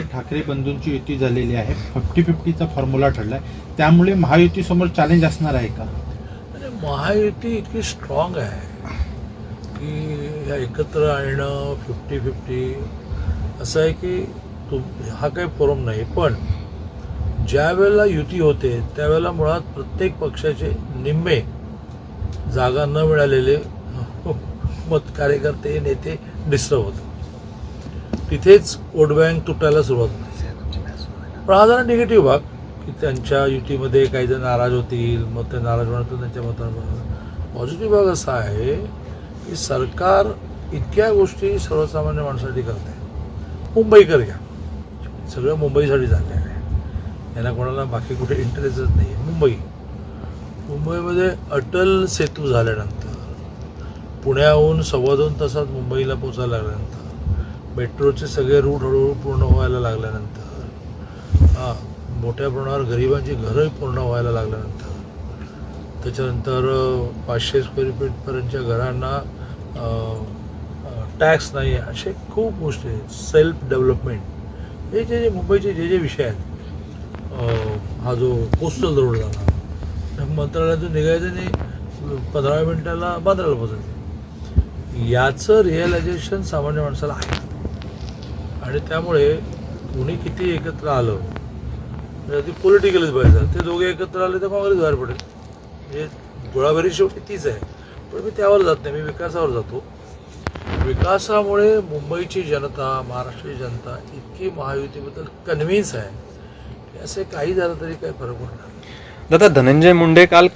ठाकरे बंधूंची युती झालेली आहे. फिफ्टी फिफ्टीचा फॉर्म्युला ठरलाय. त्यामुळे महायुतीसमोर चॅलेंज असणार आहे का? आणि महायुती इतकी स्ट्रॉंग आहे की ह्या एकत्र आणणं फिफ्टी फिफ्टी असं आहे की तुम हा काही फोरम नाही. पण ज्या वेळेला युती होते त्यावेळेला मुळात प्रत्येक पक्षाचे निम्मे जागा न मिळालेले हो, मत कार्यकर्ते नेते डिस्टर्ब होतात. तिथेच वोट बँक तुटायला सुरुवात होते. पण हा जरा निगेटिव्ह भाग की त्यांच्या युतीमध्ये काही जण नाराज होतील मग ते नाराज होणार त्यांच्या मतांवर पॉझिटिव्ह भाग असा आहे की सरकार इतक्या गोष्टी सर्वसामान्य माणसासाठी करत. आहे मुंबईकर घ्या. सगळं मुंबईसाठी झालेलं आहे यांना कोणाला बाकी कुठे इंटरेस्टच नाही आहे मुंबई. मुंबईमध्ये अटल सेतू झाल्यानंतर पुण्याहून सव्वा दोन तासात मुंबईला पोचायला लागल्यानंतर मेट्रोचे सगळे रूट हळूहळू पूर्ण व्हायला लागल्यानंतर हां मोठ्या प्रमाणावर गरिबांची घरंही पूर्ण व्हायला लागल्यानंतर त्याच्यानंतर पाचशे स्क्वेअर फीटपर्यंतच्या घरांना टॅक्स नाही आहे असे खूप गोष्टी आहेत. सेल्फ डेव्हलपमेंट हे जे जे मुंबईचे जे जे विषय आहेत हा जो कोस्टल रोड झाला त्या मंत्रालयातून निघायचं आणि पंधरा मिनिटाला बांद्राला पोचायचं याचं रिअलायझेशन सामान्य माणसाला आहे. आणि त्यामुळे कोणी किती एकत्र आलं तर ती पॉलिटिकलच पाहिजे ते दोघे एकत्र आले तर काँग्रेस बाहेर पडेल. म्हणजे गोळाबारी शेवटी तीच आहे. पण मी त्यावर जात नाही मी विकासावर जातो. विकासामुळे मुंबईची जनता महाराष्ट्राची जनता इतकी महायुतीबद्दल कन्व्हिन्स आहे असे काही झालं तरी काही फरक पडणार दादा धनंजय मुंडे काल